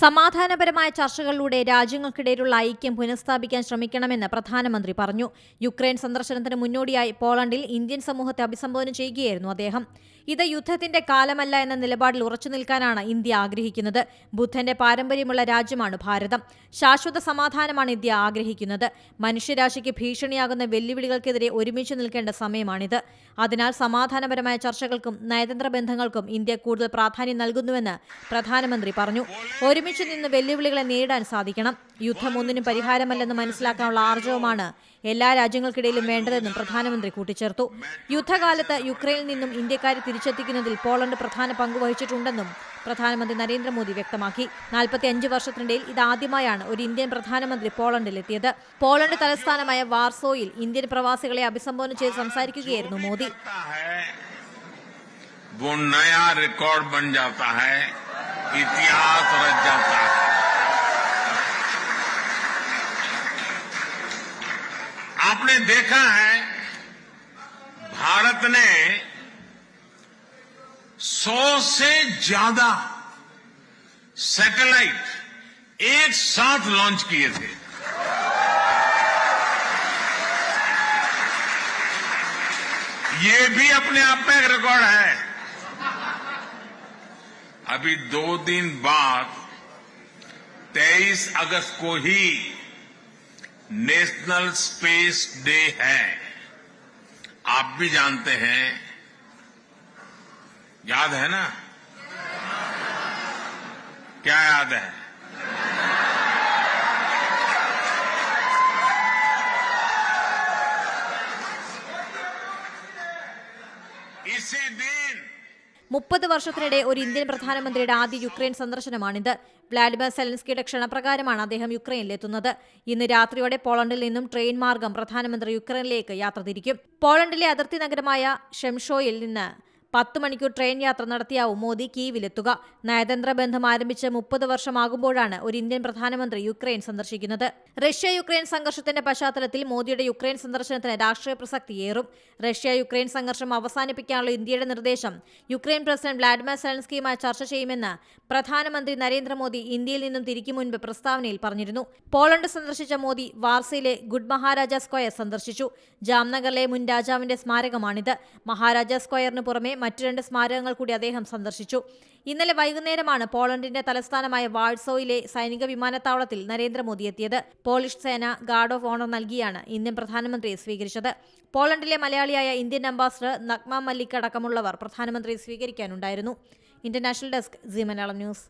സമാധാനപരമായ ചർച്ചകളിലൂടെ രാജ്യങ്ങൾക്കിടയിലുള്ള ഐക്യം പുനഃസ്ഥാപിക്കാൻ ശ്രമിക്കണമെന്ന് പ്രധാനമന്ത്രി പറഞ്ഞു. യുക്രൈൻ സന്ദർശനത്തിന് മുന്നോടിയായി പോളണ്ടിൽ ഇന്ത്യൻ സമൂഹത്തെ അഭിസംബോധന ചെയ്യുകയായിരുന്നു അദ്ദേഹം. ഇത് യുദ്ധത്തിന്റെ കാലമല്ല എന്ന നിലപാടിൽ ഉറച്ചു നിൽക്കാനാണ് ഇന്ത്യ ആഗ്രഹിക്കുന്നത്. ബുദ്ധന്റെ പാരമ്പര്യമുള്ള രാജ്യമാണ് ഭാരതം. ശാശ്വത സമാധാനമാണ് ഇന്ത്യ ആഗ്രഹിക്കുന്നത്. മനുഷ്യരാശിക്ക് ഭീഷണിയാകുന്ന വെല്ലുവിളികൾക്കെതിരെ ഒരുമിച്ച് നിൽക്കേണ്ട സമയമാണിത്. അതിനാൽ സമാധാനപരമായ ചർച്ചകൾക്കും നയതന്ത്ര ബന്ധങ്ങൾക്കും ഇന്ത്യ കൂടുതൽ പ്രാധാന്യം നൽകുന്നുവെന്ന് പ്രധാനമന്ത്രി പറഞ്ഞു. ഒരുമിച്ച് നിന്ന് വെല്ലുവിളികളെ നേരിടാൻ സാധിക്കണം. യുദ്ധം ഒന്നിനും പരിഹാരമല്ലെന്ന് മനസ്സിലാക്കാനുള്ള ആർജവമാണ് എല്ലാ രാജ്യങ്ങൾക്കിടയിലും വേണ്ടതെന്നും പ്രധാനമന്ത്രി കൂട്ടിച്ചേർത്തു. യുദ്ധകാലത്ത് യുക്രൈനിൽ നിന്നും ഇന്ത്യക്കാരെ തിരിച്ചെത്തിക്കുന്നതിൽ പോളണ്ട് പ്രധാന പങ്ക് വഹിച്ചിട്ടുണ്ടെന്നും പ്രധാനമന്ത്രി നരേന്ദ്രമോദി വ്യക്തമാക്കി. നാൽപ്പത്തി അഞ്ച് വർഷത്തിനിടയിൽ ഇതാദ്യമായാണ് ഒരു ഇന്ത്യൻ പ്രധാനമന്ത്രി പോളണ്ടിലെത്തിയത് പോളണ്ട് തലസ്ഥാനമായ വാർസോയിൽ ഇന്ത്യൻ പ്രവാസികളെ അഭിസംബോധന ചെയ്ത് സംസാരിക്കുകയായിരുന്നു മോദി. इतिहास रच जाता है आपने देखा है, भारत ने सौ से ज़्यादा सैटेलाइट एक साथ लॉन्च किए थे। ये भी अपने आप में एक रिकॉर्ड है। अभी दो दिन बाद 23 अगस्त को ही नेशनल स्पेस डे है। आप भी जानते हैं। याद है ना? क्या याद है? इसी दिन മുപ്പത് വർഷത്തിനിടെ ഒരു ഇന്ത്യൻ പ്രധാനമന്ത്രിയുടെ ആദ്യ യുക്രൈൻ സന്ദർശനമാണിത്. വ്ളാഡിമിർ സെലൻസ്കിയുടെ ക്ഷണപ്രകാരമാണ് അദ്ദേഹം യുക്രൈനിലെത്തുന്നത്. ഇന്ന് രാത്രിയോടെ പോളണ്ടിൽ നിന്നും ട്രെയിൻ മാർഗം പ്രധാനമന്ത്രി യുക്രൈനിലേക്ക് യാത്ര തിരിക്കും. പോളണ്ടിലെ അതിർത്തി നഗരമായ ഷെംഷോയിൽ നിന്ന് പത്ത് മണിക്കൂർ ട്രെയിൻ യാത്ര നടത്തിയാവും മോദി കീവിലെത്തുക. നയതന്ത്ര ബന്ധം ആരംഭിച്ച് മുപ്പത് വർഷമാകുമ്പോഴാണ് ഒരു ഇന്ത്യൻ പ്രധാനമന്ത്രി യുക്രൈൻ സന്ദർശിക്കുന്നത്. റഷ്യ യുക്രൈൻ സംഘർഷത്തിന്റെ പശ്ചാത്തലത്തിൽ മോദിയുടെ യുക്രൈൻ സന്ദർശനത്തിന് രാഷ്ട്രീയ പ്രസക്തിയേറും റഷ്യ യുക്രൈൻ സംഘർഷം അവസാനിപ്പിക്കാനുള്ള ഇന്ത്യയുടെ നിർദ്ദേശം യുക്രൈൻ പ്രസിഡന്റ് വ്ളാഡിമിർ സെലൻസ്കിയുമായി ചർച്ച ചെയ്യുമെന്ന് പ്രധാനമന്ത്രി നരേന്ദ്രമോദി ഇന്ത്യയിൽ നിന്നും തിരിക്കും മുൻപ് പ്രസ്താവനയിൽ പറഞ്ഞിരുന്നു. പോളണ്ട് സന്ദർശിച്ച മോദി വാർസയിലെ ഗുഡ് മഹാരാജ സ്ക്വയർ സന്ദർശിച്ചു. ജാംനഗറിലെ മുൻ രാജാവിന്റെ സ്മാരകമാണിത്. മഹാരാജ സ്ക്വയറിന് പുറമെ മറ്റു രണ്ട് സ്മാരകങ്ങൾ കൂടി അദ്ദേഹം സന്ദർശിച്ചു. ഇന്നലെ വൈകുന്നേരമാണ് പോളണ്ടിന്റെ തലസ്ഥാനമായ വാഴ്സോയിലെ സൈനിക വിമാനത്താവളത്തിൽ നരേന്ദ്രമോദി എത്തിയത്. പോളിഷ് സേന ഗാർഡ് ഓഫ് ഓണർ നൽകിയാണ് ഇന്ത്യൻ പ്രധാനമന്ത്രിയെ സ്വീകരിച്ചത്. പോളണ്ടിലെ മലയാളിയായ ഇന്ത്യൻ അംബാസിഡർ നഗ്മ മല്ലിക് അടക്കമുള്ളവർ പ്രധാനമന്ത്രിയെ സ്വീകരിക്കാനുണ്ടായിരുന്നു. International desk Zee Malayalam news.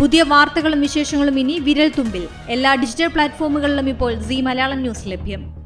പുതിയ വാർത്തകളും വിശേഷങ്ങളും ഇനി വിരൽ തുമ്പിൽ എല്ലാ ഡിജിറ്റൽ പ്ലാറ്റ്ഫോമുകളിലും ഇപ്പോൾ സി മലയാളം ന്യൂസ് ലഭ്യം.